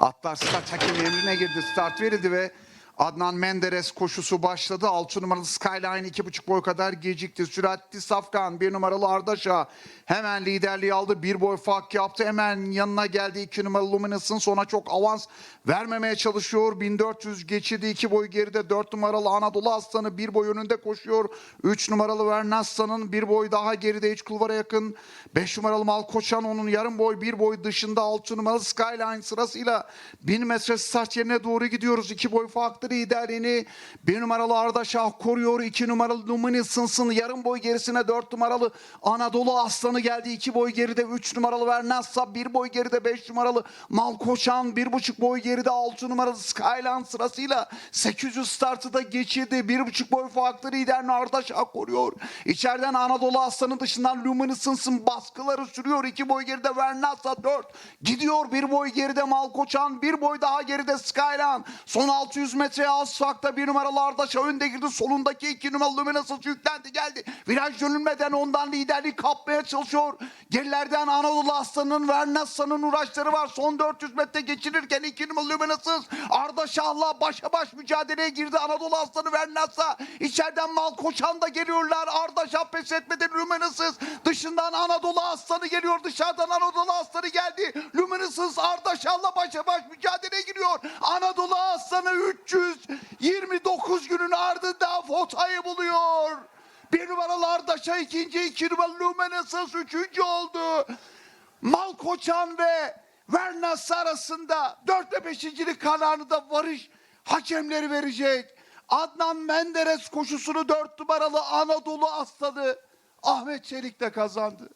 Atlar start hakemin emrine girdi. Start verildi ve Adnan Menderes koşusu başladı. 6 numaralı Skyline 2,5 boy kadar gecikti. Süratli Safkan 1 numaralı Ardaşa hemen liderliği aldı. Bir boy fark yaptı. Hemen yanına geldi 2 numaralı Luminouse'ın sonra çok avans vermemeye çalışıyor. 1400 geçirdi. 2 boy geride 4 numaralı Anadolu Aslanı 1 boy önünde koşuyor. 3 numaralı Vernassa'nın 1 boy daha geride iç kulvara yakın. 5 numaralı Malkoçan onun yarım boy 1 boy dışında 6 numaralı Skyline sırasıyla 1000 metre start yerine doğru gidiyoruz. 2 boy farklı liderliğini 1 numaralı Arda Şah koruyor. 2 numaralı Luminisons'ın yarım boy gerisine 4 numaralı Anadolu Aslanı geldi. 2 boy geride 3 numaralı Vernassa 1 boy geride 5 numaralı Malkoçan 1,5 boy geride 6 numaralı Skyline sırasıyla 800 startı da geçirdi. 1,5 boy farklı liderini Arda Şah koruyor. İçeriden Anadolu Aslanı dışından Luminisons'ın baskıları sürüyor. 2 boy geride Vernassa 4 gidiyor. 1 boy geride Malkoçan 1 boy daha geride Skyline. Son 600 metreye az farkta 1 numaralı Ardaş'a önde girdi. Solundaki 2 numaralı Luminisons yüklendi geldi. Viraj dönülmeden ondan liderliği kapmaya çalışıyor. Gerilerden Anadolu Aslanı'nın Vernassa'nın uğraşları var. Son 400 metre geçirirken 2 numaralı Luminisons Arda Şah'la başa baş mücadeleye girdi. Anadolu Aslanı Vernassa. İçeriden Malkoçan da geliyorlar. Arda Şah pes etmedi. Luminisons dışından Anadolu Aslanı geliyor. Dışarıdan Anadolu Aslanı geldi. Luminisons Arda Şah'la başa baş mücadeleye giriyor. Anadolu Aslanı 329 günün ardından fotayı buluyor. Bir numaralı Ardaş'a ikinci, iki numaralı Luminisons üçüncü oldu. Malkoçan ve Vernas arasında dört ve beşincilik kararını da varış hakemleri verecek. Adnan Menderes koşusunu dört numaralı Anadolu Aslanı Ahmet Çelik de kazandı.